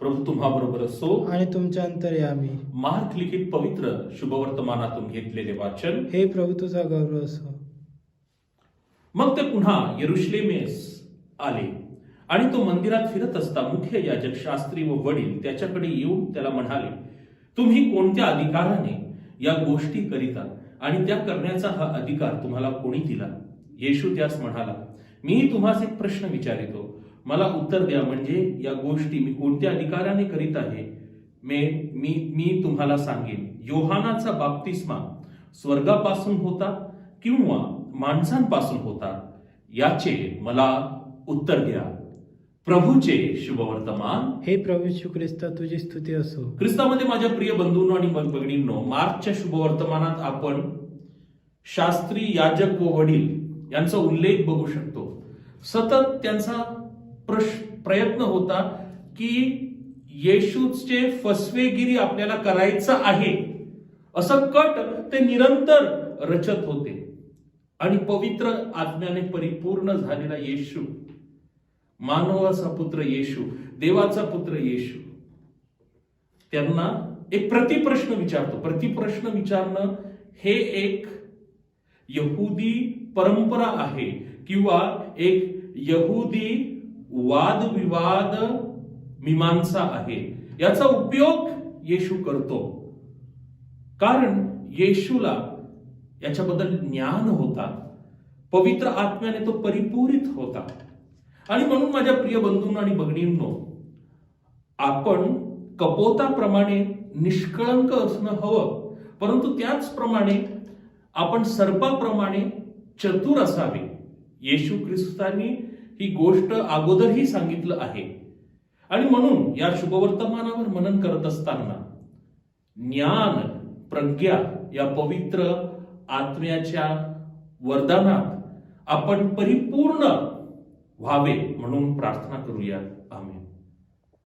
प्रभू तुम्हा बरोबर असो. आणि तुमच्या अंतर्यामी मार्क लिखित पवित्र शुभवर्तमानातून घेतलेले वाचन. हे प्रभू तुझा गौरव असो. मग ते पुन्हा येरुशलेमेस आले. आणि तो मंदिरात फिरत असता मुख्य याजक शास्त्री व वडील त्याच्याकडे येऊन त्याला म्हणाले तुम्ही कोणत्या अधिकाराने या गोष्टी करीता आणि त्या करण्याचा हा अधिकार तुम्हाला कोणी दिला? येशू त्यास म्हणाला मी तुम्हाला एक प्रश्न विचारितो. मला उत्तर द्या म्हणजे या गोष्टी मी कोणत्या अधिकाराने करीत आहे? मे मी मी तुम्हाला सांगेन. योहानाचा बाप्तिस्मा स्वर्गापासून होता किंवा माणसांपासून होता? याचे मला उत्तर द्या. प्रभूचे शुभवर्तमान. हे प्रभू यीशू ख्रिस्ता तुझी स्तुती असो. ख्रिस्तामध्ये माझ्या प्रिय बंधूंनो आणि भग- भगिनींनो मार्चच्या शुभवर्तमानात आपण शास्त्री याजक व वडील यांचा उल्लेख बघू शकतो. सतत त्यांचा प्रयत्न होता की येशूचे फसवेगिरी आपल्याला करायचं आहे असं कट ते निरंतर रचत होते. आणि पवित्र आज्ञाने परिपूर्ण झालेला येशू मानवाचा पुत्र येशू देवाचा पुत्र येशू त्यांना एक प्रतिप्रश्न विचारतो. प्रतिप्रश्न विचारणं हे एक यहुदी परंपरा आहे किंवा एक यहुदी वादविवाद मीमांसा आहे. याचा उपयोग येशू करतो. कारण येशूला याच्याबद्दल ज्ञान होता. पवित्र आत्म्याने तो परिपूरित होता. आणि म्हणून माझ्या प्रिय बंधूंना आणि भगिनींनो आपण कपोताप्रमाणे निष्कळंक असणं हवं. परंतु त्याचप्रमाणे आपण सर्पाप्रमाणे चतुर असावे. येशू ख्रिस्तानी ही गोष्ट अगोदरही सांगितलं आहे. आणि म्हणून या शुभवर्तमानावर मनन करत असताना ज्ञान प्रज्ञा या पवित्र आत्म्याच्या वरदानात आपण परिपूर्ण व्हावे म्हणून प्रार्थना करूया. आम्ही